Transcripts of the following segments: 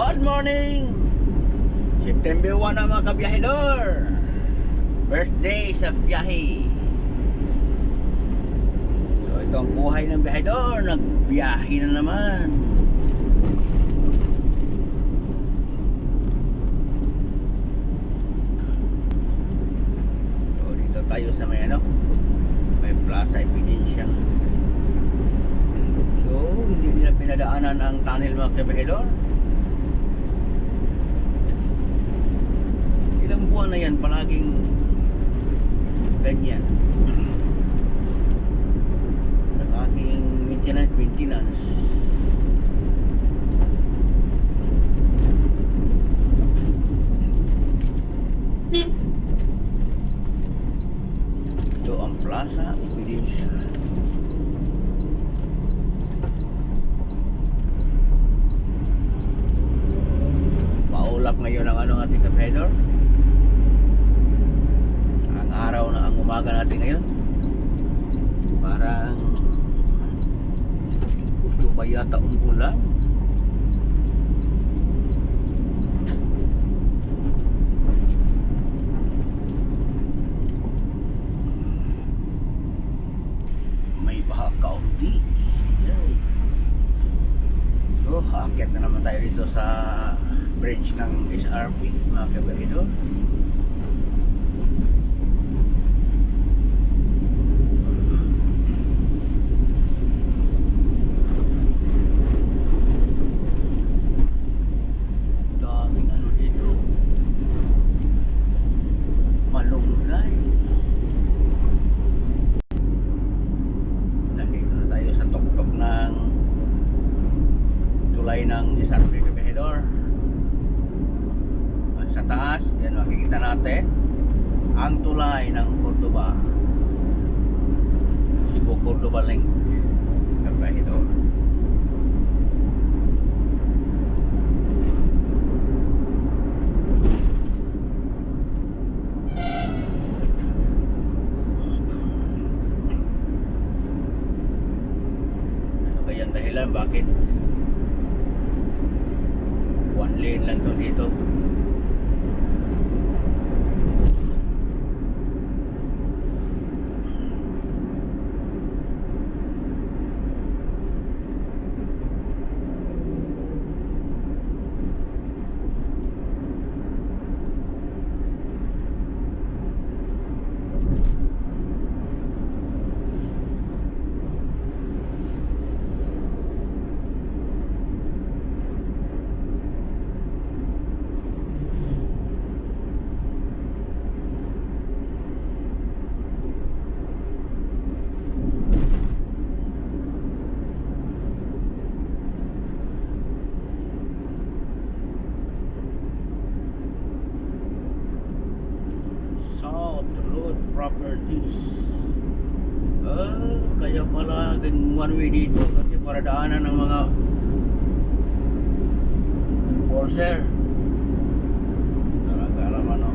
Good morning! September 1 na mga kabiyahedor! First sa biyahe. So ito ang buhay ng biyahedor. Nagbiyahe na naman. So dito tayo sa may ano, may Plaza Evidencia. So hindi nila pinadaanan ang tunnel mga kabiyahedor. Yan palaging ganyan. Ang aking maintenance, maintenance. Ito ang plaza, ebidensya. Paulap ngayon ang ano ating kapedor. Ang araw na ang umaga natin ngayon. Parang gusto pa yata umulan. May baha kaunti. Yay. So, aakyat na naman tayo dito sa bridge ng SRP, mga kabahidor. daming ano dito malunggay nandito na tayo sa tuktok ng tulay ng isang Kabihedor sa taas yan makikita natin ang tulay ng Cordoba. Cebu Cordoba Link. Kabihedor Ano kayang dahilan? Bakit? One lane lang to dito? Properties. Ah, kaya pala naging one way dito kasi para daanan ng mga enforcer. Talaga alam ano.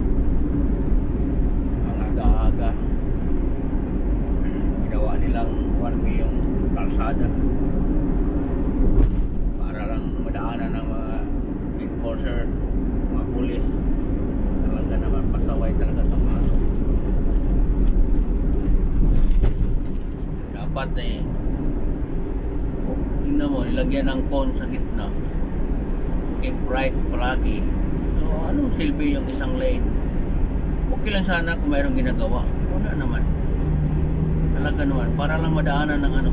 Ang aga-aga. Ginawa nilang one way yung kalsada. Para lang madaanan ng mga enforcer, mga pulis. Talaga naman pasaway talaga itong mga to. Oh, tingnan mo, ilagyan ng cone sa gitna. Keep right palagi. So, anong silbi yung isang lane? Okay lang sana kung mayroong ginagawa. Wala naman. Talaga naman. Para lang madaanan ng ano,